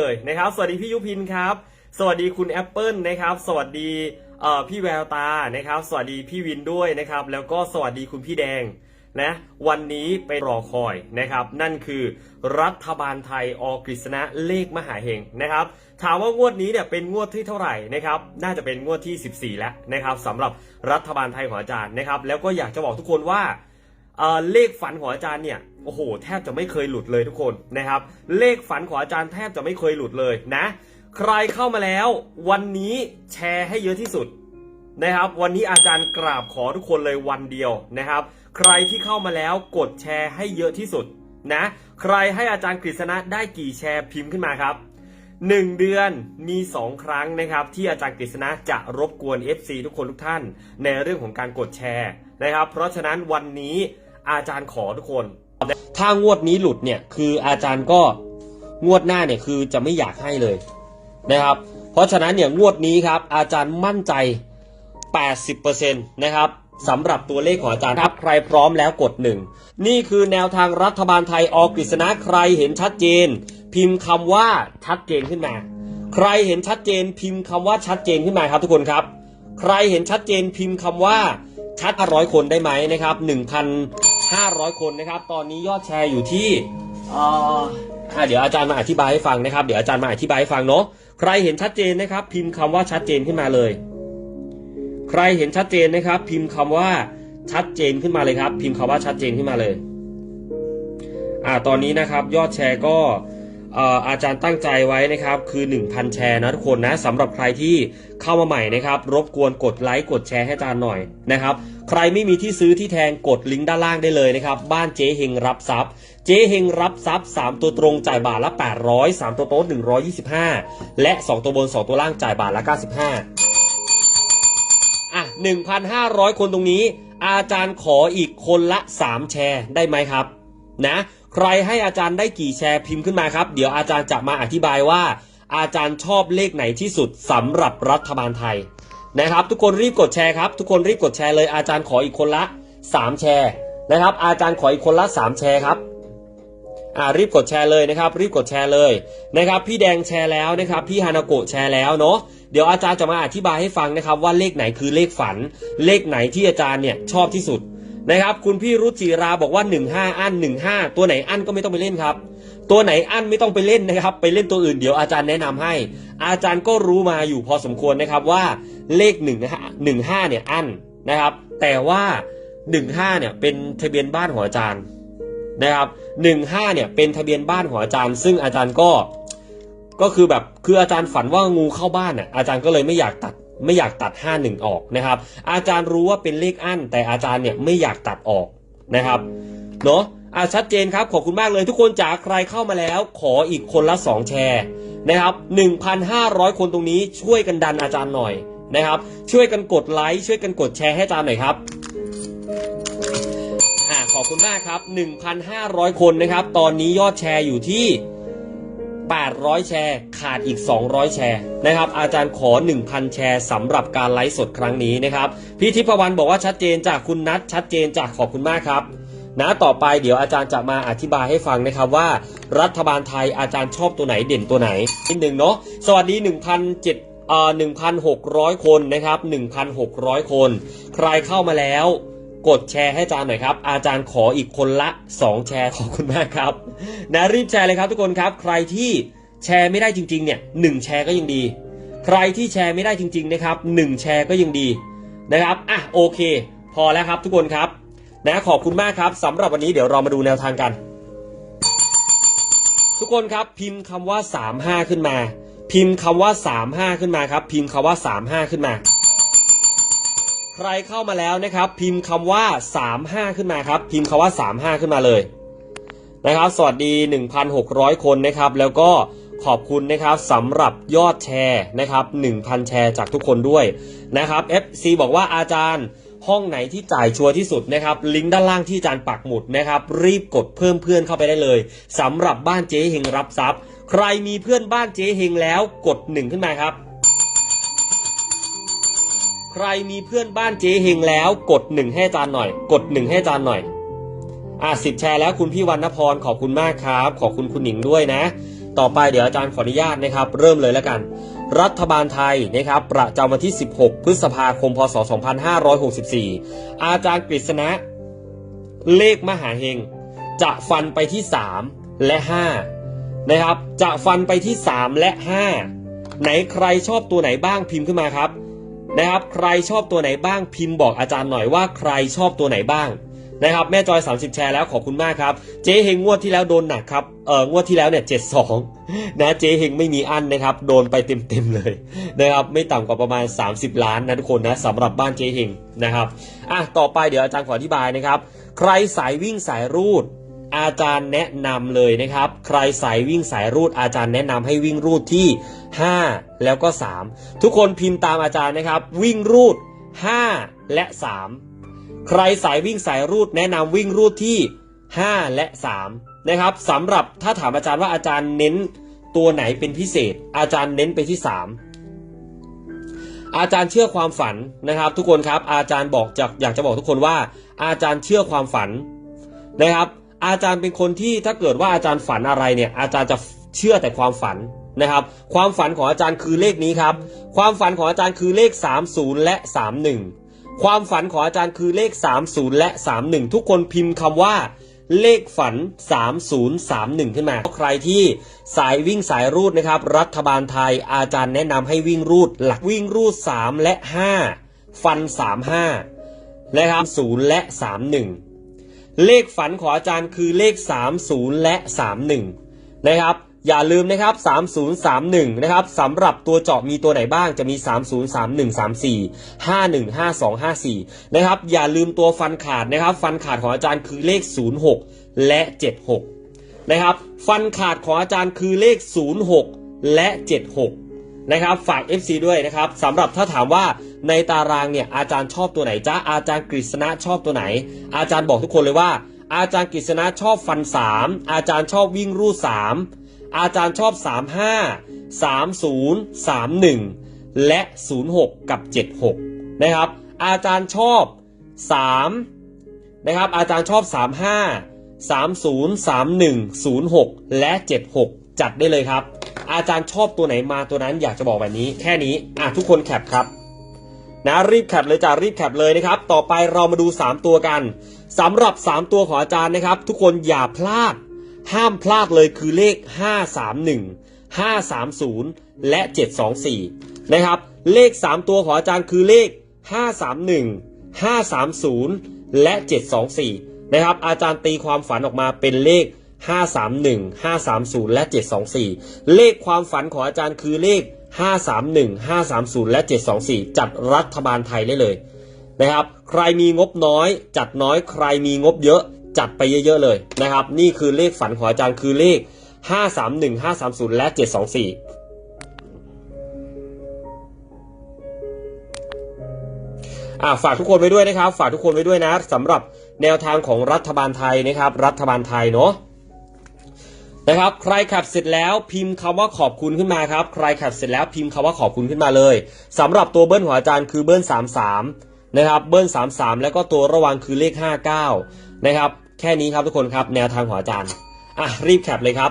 เลยนะครับ สวัสดีพี่ยุพินครับ สวัสดีคุณแอปเปิลนะครับ สวัสดีเอ่อพี่แววตานะครับ สวัสดีพี่วินด้วยนะครับ แล้วก็สวัสดีคุณพี่แดงนะวันนี้ไปรอคอยนะครับ นั่นคือรัฐบาลไทยอกฤษณะเลขมหาเฮงนะครับ ถามว่างวดนี้เนี่ยเป็นงวดที่เท่าไหร่นะครับ น่าจะเป็นงวดที่ 14 แล้วนะครับสำหรับรัฐบาลไทยของอาจารย์นะครับ แล้วก็อยากจะบอกทุกคนว่า เเลขฝันของอาจารย์เนี่ยโอ้โหแทบจะไม่เคยหลุดเลยทุกคนนะครับ เลขฝันของอาจารย์แทบจะไม่เคยหลุดเลยนะ ใครเข้ามาแล้ว วันนี้แชร์ให้เยอะที่สุดนะครับ วันนี้อาจารย์กราบขอทุกคนเลยวันเดียวนะครับ ใครที่เข้ามาแล้วกดแชร์ให้เยอะที่สุดนะใครให้อาจารย์กฤษณะได้กี่แชร์พิมพ์ขึ้นมาครับหนึ่งเดือนมี 2 ครั้งนะครับที่อาจารย์กฤษณะจะรบกวน FC ทุกคนทุกท่าน ในเรื่องของการกดแชร์นะครับ เพราะฉะนั้นวันนี้ อาจารย์ขอทุกคน ถ้างวดนี้หลุดเนี่ยคืออาจารย์ก็งวดหน้าเนี่ยคือจะไม่อยากให้เลยนะครับ เพราะฉะนั้นเนี่ยงวดนี้ครับอาจารย์มั่นใจ 80%นะครับสำหรับตัวเลขของอาจารย์ครับใครพร้อมแล้วกดหนึ่งนี่คือแนวทางรัฐบาลไทยอกฤษณะใครเห็นชัดเจน พิมพ์คำว่าชัดเจนขึ้นมา ใครเห็นชัดเจนพิมพ์คำว่าชัดเจนขึ้นมาครับทุกคนครับ ใครเห็นชัดเจนพิมพ์คำว่าชัดร้อยคนได้ไหมนะครับ 1,500 คนนะครับ ตอนนี้ยอดแชร์อยู่ที่เอ่ออะเดี๋ยวอาจารย์มาอธิบายให้ฟังนะครับ เดี๋ยวอาจารย์มาอธิบายให้ฟังเนาะ ใครเห็นชัดเจนนะครับ พิมพ์คำว่าชัดเจนขึ้นมาเลย ใครเห็นชัดเจนนะครับ พิมพ์คำว่าชัดเจนขึ้นมาเลยครับ พิมพ์คำว่าชัดเจนขึ้นมาเลย อ่า ตอนนี้นะครับ ยอดแชร์ก็เอาจารย์ตั้งใจไว้นะครับคือ1,000แชร์นะทุกคนนะสำหรับใครที่เข้ามาใหม่นะครับ รบกวนกดไลค์กดแชร์ให้อาจารย์หน่อยนะครับใครไม่มีที่ซื้อที่แทงกดลิงก์ด้านล่างได้เลยนะครับ บ้านเจ๊เฮงรับทรัพย์ เจ๊เฮงรับทรัพย์ 3 ตัวตรงจ่ายบาทละ 800 3 ตัวโต๊ะ125 และ 2 ตัวบน 2 ตัวล่างจ่ายบาทละ 95 อะ 1,500 คนตรงนี้ อาจารย์ขออีกคนละ 3 แชร์ได้ไหมครับ นะใครให้อาจารย์ได้กี่แชร์พิมพ์ขึ้นมาครับ เดี๋ยวอาจารย์จะมาอธิบายว่า อาจารย์ชอบเลขไหนที่สุดสำหรับรัฐบาลไทยนะครับ ทุกคนรีบกดแชร์ครับ ทุกคนรีบกดแชร์เลยอาจารย์ขออีกคนละ 3 แชร์นะครับ อาจารย์ขออีกคนละ 3 แชร์ครับอ่ารีบกดแชร์เลยนะครับ รีบกดแชร์เลยนะครับ พี่แดงแชร์แล้วนะครับ พี่ฮานาโกะแชร์แล้วเนาะเดี๋ยวอาจารย์จะมาอธิบายให้ฟังนะครับ ว่าเลขไหนคือเลขฝัน เลขไหนที่อาจารย์เนี่ยชอบที่สุด นะครับ คุณพี่รุจิราบอกว่า 15 อัน 15 ตัวไหนอันก็ไม่ต้องไปเล่นครับ ตัวไหนอันไม่ต้องไปเล่นนะครับ ไปเล่นตัวอื่นเดี๋ยวอาจารย์แนะนำให้ อาจารย์ก็รู้มาอยู่พอสมควรนะครับว่าเลข1นะฮะ15เนี่ยอันนะครับ แต่ว่า 15เนี่ยเป็นทะเบียนบ้านของอาจารย์นะครับหนึ่งห้าเนี่ยเป็นทะเบียนบ้านของอาจารย์ ซึ่งอาจารย์ก็ก็คือแบบคืออาจารย์ฝันว่างูเข้าบ้านอะอาจารย์ก็เลยไม่อยากตัด ไม่อยากตัดห้าหนึ่งออกนะครับ อาจารย์รู้ว่าเป็นเลขอั้น แต่อาจารย์เนี่ยไม่อยากตัดออกนะครับเนาะอะชัดเจนครับ ขอบคุณมากเลยทุกคนจากใครเข้ามาแล้ว ขออีกคนละสองแชร์นะครับ 1,500 คนตรงนี้ช่วยกันดันอาจารย์หน่อยนะครับ ช่วยกันกดไลค์ช่วยกันกดแชร์ให้อาจารย์หน่อยครับอ่าขอบคุณมากครับ 1,500 คนนะครับ ตอนนี้ยอดแชร์อยู่ที่ 800 แชร์ขาดอีก 200 แชร์นะครับอาจารย์ขอ 1,000 แชร์สำหรับการไลฟ์สดครั้งนี้นะครับพี่ทิพวรรณบอกว่าชัดเจนจากคุณนัทชัดเจนจากขอบคุณมากครับนะต่อไปเดี๋ยวอาจารย์จะมาอธิบายให้ฟังนะครับว่า รัฐบาลไทยอาจารย์ชอบตัวไหนเด่นตัวไหนนิดหนึ่งเนาะสวัสดี 1,700เอ่อ1,600 คนนะครับ 1,600 คน ใครเข้ามาแล้ว กดแชร์ให้อาจารย์หน่อยครับ อาจารย์ขออีกคนละ 2 แชร์ขอบคุณมากครับนะรีบแชร์เลยครับทุกคนครับ ใครที่แชร์ไม่ได้จริงๆเนี่ยหนึ่งแชร์ก็ยังดี ใครที่แชร์ไม่ได้จริงๆนะครับหนึ่งแชร์ก็ยังดีนะครับอะโอเค พอแล้วครับทุกคนครับนะขอบคุณมากครับสำหรับวันนี้เดี๋ยวเรามาดูแนวทางกัน ทุกคนครับพิมพ์คำว่า 35 ขึ้นมา พิมพ์คำว่า 35 ขึ้นมาครับ พิมพ์คำว่า 35 ขึ้นมา ใครเข้ามาแล้วนะครับ พิมพ์คำว่า 35 ขึ้นมาครับ พิมพ์คำว่า 35 ขึ้นมาเลยนะครับ สวัสดี 1,600 คนนะครับ แล้วก็ขอบคุณนะครับสำหรับยอดแชร์นะครับ 1,000 แชร์จากทุกคนด้วยนะครับ FC บอกว่าอาจารย์ห้องไหนที่จ่ายชัวร์ที่สุดนะครับ ลิงก์ด้านล่างที่อาจารย์ปักหมุดนะครับ รีบกดเพิ่มเพื่อนเข้าไปได้เลยสำหรับบ้านเจ๊เฮงรับทรัพย์ ใครมีเพื่อนบ้านเจ๊เฮงแล้วกดหนึ่งขึ้นมาครับ ใครมีเพื่อนบ้านเจ๊เฮงแล้ว กดหนึ่งให้อาจารย์หน่อย กดหนึ่งให้อาจารย์หน่อย อะสิบแชร์แล้วคุณพี่วรรณพรขอบคุณมากครับ ขอบคุณคุณหนิงด้วยนะ ต่อไปเดี๋ยวอาจารย์ขออนุญาตนะครับ เริ่มเลยแล้วกัน รัฐบาลไทยนะครับ ประจำวันที่ 16 พฤษภาคม พศ 2564 อาจารย์กฤษณะ เลขมหาเฮง จะฟันไปที่ 3 และ 5 นะครับ จะฟันไปที่ 3 และ 5 ไหนใครชอบตัวไหนบ้างพิมพ์ขึ้นมาครับ นะครับ ใครชอบตัวไหนบ้างพิมพ์บอกอาจารย์หน่อยว่าใครชอบตัวไหนบ้างนะครับแม่จอย 30 แชร์แล้วขอบคุณมากครับ เจ๊เฮงงวดที่แล้วโดนหนักครับเอองวดที่แล้วเนี่ย72นะเจ๊เฮงไม่มีอั้นนะครับ โดนไปเต็มๆเลยนะครับไม่ต่ำกว่าประมาณ 30 ล้านนะทุกคนนะสำหรับบ้านเจ๊เฮงนะครับอะต่อไปเดี๋ยวอาจารย์ขออธิบายนะครับ ใครสายวิ่งสายรูด อาจารย์แนะนำเลยนะครับ ใครสายวิ่งสายรูดอาจารย์แนะนำให้วิ่งรูดที่ 5 แล้วก็ 3 ทุกคนพิมพ์ตามอาจารย์นะครับ วิ่งรูด 5 และ 3 ใครสายวิ่งสายรูดแนะนำวิ่งรูดที่ 5 และ 3 นะครับสำหรับถ้าถามอาจารย์ว่าอาจารย์เน้นตัวไหนเป็นพิเศษ อาจารย์เน้นไปที่ 3อาจารย์เชื่อความฝันนะครับ ทุกคนครับอาจารย์บอกจากอยากจะบอกทุกคนว่า อาจารย์เชื่อความฝันนะครับ อาจารย์เป็นคนที่ถ้าเกิดว่าอาจารย์ฝันอะไรเนี่ย อาจารย์จะเชื่อแต่ความฝันนะครับ ความฝันของอาจารย์คือเลขนี้ครับ ความฝันของอาจารย์คือเลข 30 และ 31 ความฝันของอาจารย์คือเลข 30 และ 31 ทุกคนพิมพ์คำว่าเลขฝัน 3031 ขึ้นมา ใครที่สายวิ่งสายรูดนะครับ รัฐบาลไทยอาจารย์แนะนำให้วิ่งรูด หลักวิ่งรูด 3 และ 5 ฟัน 35 นะครับ0และ 31 เลขฝันของอาจารย์คือเลข 30 และ 31 นะครับ อย่าลืมนะครับ 3031 นะครับสำหรับตัวเจาะมีตัวไหนบ้างจะมี 303134 515254 นะครับ อย่าลืมตัวฟันขาดนะครับ ฟันขาดของอาจารย์คือเลข 06 และ 76 นะครับ ฟันขาดของอาจารย์คือเลข 06 และ 76 นะครับฝาก FC ด้วยนะครับสำหรับถ้าถามว่าในตารางเนี่ยอาจารย์ชอบตัวไหนจ้าอาจารย์กฤษณะชอบตัวไหน อาจารย์บอกทุกคนเลยว่า อาจารย์กฤษณะชอบฟัน 3 อาจารย์ชอบวิ่งรูด3 อาจารย์ชอบ 35 30 31 และ 06 กับ 76 นะครับ อาจารย์ชอบ3นะครับอาจารย์ชอบ 35 30 31 06 และ 76 จัดได้เลยครับ อาจารย์ชอบตัวไหนมาตัวนั้นอยากจะบอกแบบนี้ แค่นี้อะทุกคนแคปครับนะรีบแคปเลยจ้ารีบแคปเลยนะครับ ต่อไปเรามาดู 3 ตัวกันสำหรับ 3 ตัวของอาจารย์นะครับ ทุกคนอย่าพลาด ห้ามพลาดเลยคือเลข 531 530 และ 724 นะครับ เลข 3 ตัวของอาจารย์คือเลข 531 530 และ 724 นะครับ อาจารย์ตีความฝันออกมาเป็นเลข 531 530 และ 724 เลขความฝันของอาจารย์คือเลข 531 530 และ 724 จัดรัฐบาลไทยได้เลยนะครับ ใครมีงบน้อย จัดน้อย ใครมีงบเยอะจัดไปเยอะๆเลยนะครับ นี่คือเลขฝันของอาจารย์คือเลข 531 530 และ 724อ่าฝากทุกคนไว้ด้วยนะครับ ฝากทุกคนไว้ด้วยนะสำหรับแนวทางของรัฐบาลไทยนะครับ รัฐบาลไทยเนาะ นะครับ ใครขับเสร็จแล้วพิมพ์คำว่าขอบคุณขึ้นมาครับ ใครขับเสร็จแล้วพิมพ์คำว่าขอบคุณขึ้นมาเลยสำหรับตัวเบิ้ลหัวอาจารย์คือเบิ้ล33นะครับ เบิ้ล33 แล้วก็ตัวระวังคือเลข 59นะครับ แค่นี้ครับทุกคนครับ แนวทางหัวอาจารย์ อะรีบแคปเลยครับ